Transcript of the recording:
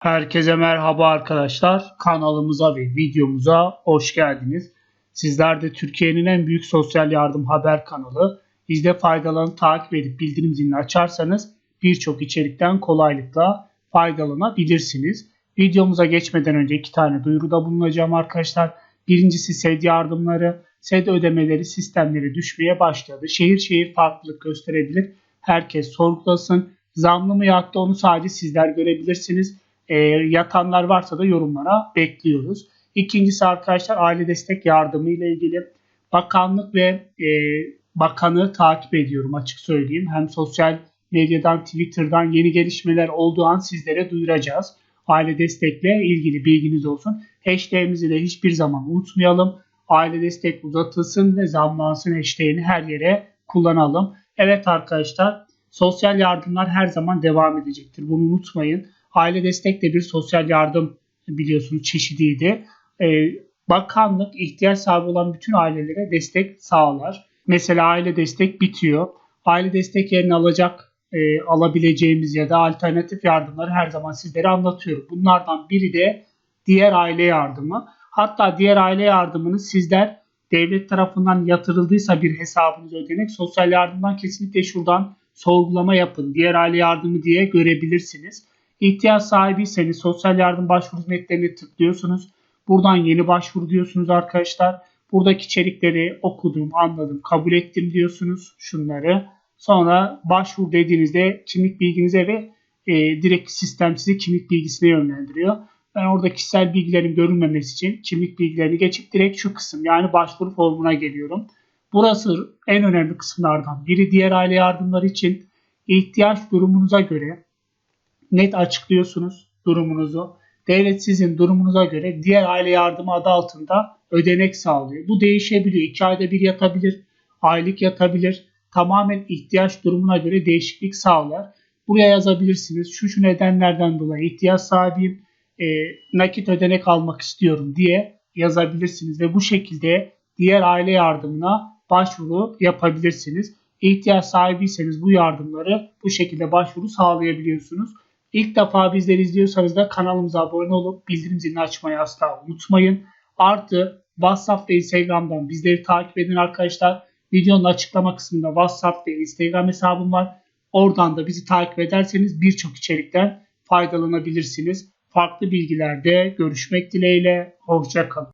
Herkese merhaba arkadaşlar. Kanalımıza ve videomuza hoş geldiniz. Sizler de Türkiye'nin en büyük sosyal yardım haber kanalı. İzle faydalarını takip edip bildirim zilini açarsanız birçok içerikten kolaylıkla faydalanabilirsiniz. Videomuza geçmeden önce iki tane duyuruda bulunacağım arkadaşlar. Birincisi SED yardımları, SED ödemeleri sistemleri düşmeye başladı. Şehir şehir farklılık gösterebilir. Herkes sorgulasın. Zamlı mı yattı onu sadece sizler görebilirsiniz. E, yatanlar varsa da yorumlara bekliyoruz. İkincisi arkadaşlar aile destek yardımı ile ilgili bakanlık ve e, bakanı takip ediyorum açık söyleyeyim. Hem sosyal medyadan, Twitter'dan yeni gelişmeler olduğu an sizlere duyuracağız. Aile destekle ilgili bilginiz olsun. Hashtag'imizi de hiçbir zaman unutmayalım. Aile destek uzatılsın ve zamlansın hashtag'ini her yere kullanalım. Evet arkadaşlar sosyal yardımlar her zaman devam edecektir. Bunu unutmayın. Aile destek de bir sosyal yardım biliyorsunuz çeşidiydi. Ee, bakanlık ihtiyaç sahibi olan bütün ailelere destek sağlar. Mesela aile destek bitiyor. Aile destek yerini alacak e, alabileceğimiz ya da alternatif yardımları her zaman sizlere anlatıyorum. Bunlardan biri de diğer aile yardımı. Hatta diğer aile yardımını sizler devlet tarafından yatırıldıysa bir hesabınız ödenek sosyal yardımdan kesinlikle şuradan sorgulama yapın. Diğer aile yardımı diye görebilirsiniz. İhtiyaç sahibiyseniz sosyal yardım başvuru hizmetlerini tıklıyorsunuz. Buradan yeni başvuru diyorsunuz arkadaşlar. Buradaki içerikleri okudum, anladım, kabul ettim diyorsunuz şunları. Sonra başvur dediğinizde kimlik bilginize ve e, direkt sistem sizi kimlik bilgisine yönlendiriyor. Ben orada kişisel bilgilerin görünmemesi için kimlik bilgilerini geçip direkt şu kısım yani başvuru formuna geliyorum. Burası en önemli kısımlardan biri. Diğer aile yardımları için ihtiyaç durumunuza göre net açıklıyorsunuz durumunuzu. Devlet sizin durumunuza göre diğer aile yardımı adı altında ödenek sağlıyor. Bu değişebiliyor. 2 ayda bir yatabilir, aylık yatabilir. Tamamen ihtiyaç durumuna göre değişiklik sağlar. Buraya yazabilirsiniz. Şu şu nedenlerden dolayı ihtiyaç sahibiyim, e, nakit ödenek almak istiyorum diye yazabilirsiniz. Ve bu şekilde diğer aile yardımına başvuru yapabilirsiniz. İhtiyaç sahibiyseniz bu yardımları bu şekilde başvuru sağlayabiliyorsunuz. İlk defa bizleri izliyorsanız da kanalımıza abone olup bildirim zilini açmayı asla unutmayın. Artı WhatsApp ve Instagram'dan bizleri takip edin arkadaşlar. Videonun açıklama kısmında WhatsApp ve Instagram hesabım var. Oradan da bizi takip ederseniz birçok içerikten faydalanabilirsiniz. Farklı bilgilerde görüşmek dileğiyle. Hoşçakalın.